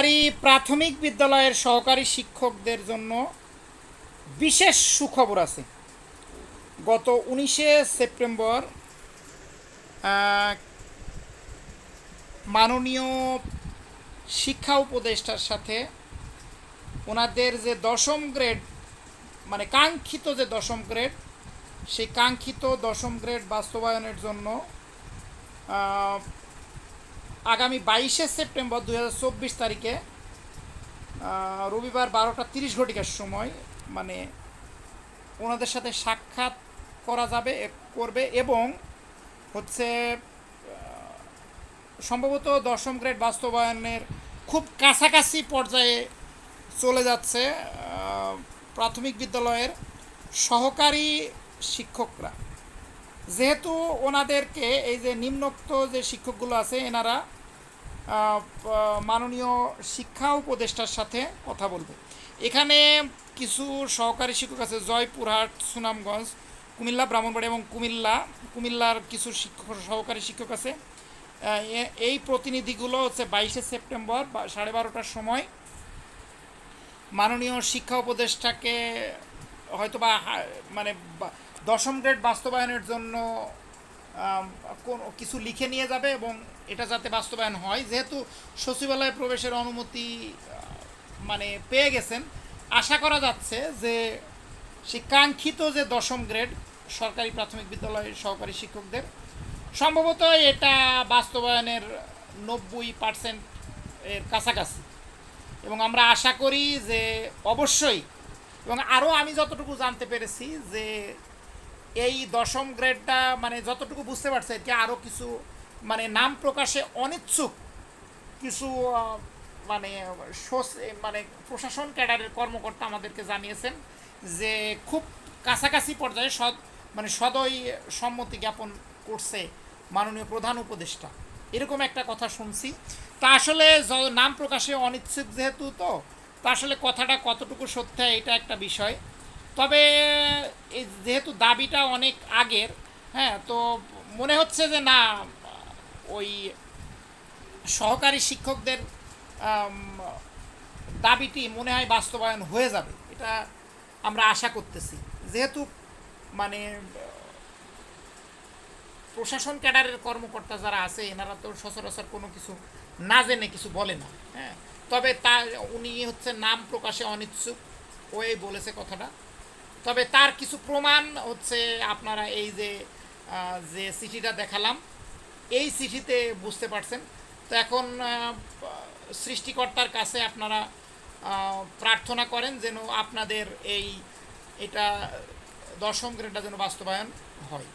সরকারি প্রাথমিক বিদ্যালয়ের সহকারী শিক্ষকদের জন্য বিশেষ সুখবর আছে। গত উনিশে সেপ্টেম্বর মাননীয় শিক্ষা উপদেষ্টার সাথে ওনাদের যে দশম গ্রেড মানে কাঙ্ক্ষিত যে দশম গ্রেড, সেই কাঙ্ক্ষিত দশম গ্রেড বাস্তবায়নের জন্য আগামী বাইশে সেপ্টেম্বর দু হাজার চব্বিশ তারিখে রবিবার বারোটা তিরিশ ঘটিকার সময় মানে ওনাদের সাথে সাক্ষাৎ করা যাবে করবে এবং হচ্ছে সম্ভবত দশম গ্রেড বাস্তবায়নের খুব কাছাকাছি পর্যায়ে চলে যাচ্ছে প্রাথমিক বিদ্যালয়ের সহকারী শিক্ষকরা। যেহেতু ওনাদেরকে এই যে নিম্নোক্ত যে শিক্ষকগুলো আছে, এনারা মাননীয় শিক্ষা উপদেষ্টার সাথে কথা বলবে। এখানে কিছু সহকারী শিক্ষক আছে, জয়পুরহাট, সুনামগঞ্জ, কুমিল্লা ব্রাহ্মণবাড়ি এবং কুমিল্লা। কুমিল্লার কিছু শিক্ষক, সহকারী শিক্ষক আছে। এই প্রতিনিধিগুলো হচ্ছে বাইশে সেপ্টেম্বর সাড়ে বারোটার সময় মাননীয় শিক্ষা উপদেষ্টাকে হয়তো বা মানে দশম গ্রেড বাস্তবায়নের জন্য কোন কিছু লিখে নিয়ে যাবে এবং এটা যাতে বাস্তবায়ন হয়। যেহেতু সচিবালয়ে প্রবেশের অনুমতি মানে পেয়ে গেছেন, আশা করা যাচ্ছে যে সেই কাঙ্ক্ষিত যে দশম গ্রেড সরকারি প্রাথমিক বিদ্যালয়ের সহকারী শিক্ষকদের, সম্ভবত এটা বাস্তবায়নের নব্বই পার্সেন্ট এর কাছাকাছি। এবং আমরা আশা করি যে অবশ্যই, এবং আরও আমি যতটুকু জানতে পেরেছি যে এই দশম গ্রেডটা মানে যতটুকু বুঝতে পারছে কি আরও কিছু মানে নাম প্রকাশে অনিচ্ছুক কিছু মানে মানে প্রশাসন ক্যাডারের কর্মকর্তা আমাদেরকে জানিয়েছেন যে খুব কাছাকাছি পর্যায়ে সদ মানে সদয় সম্মতি জ্ঞাপন করছে মাননীয় প্রধান উপদেষ্টা। এরকম একটা কথা শুনছি। তা আসলে নাম প্রকাশে অনিচ্ছুক যেহেতু তো, তা আসলে কথাটা কতটুকু সত্য, এটা একটা বিষয়। তবে যেহেতু দাবিটা অনেক আগের হ্যাঁ তো মনে হচ্ছে যে না, ওই সহকারী শিক্ষকদের দাবিটি মনে হয় বাস্তবায়ন হয়ে যাবে। এটা আমরা আশা করতেছি। যেহেতু মানে প্রশাসন ক্যাডারের কর্মকর্তা যারা আছে, এনারা তো সচরাচর কোনো কিছু না জেনে কিছু বলে না হ্যাঁ। তবে তা, উনি হচ্ছে নাম প্রকাশে অনিচ্ছুক। ওই বলেছে কথাটা। তবে তার কিছু প্রমাণ হচ্ছে আপনারা এই যে যে চিঠিটা দেখালাম, এই চিঠিতে বুঝতে পারছেন। তো এখন সৃষ্টিকর্তার কাছে আপনারা প্রার্থনা করেন যেন আপনাদের এই, এটা দশম গ্রেডটা যেন বাস্তবায়ন হয়।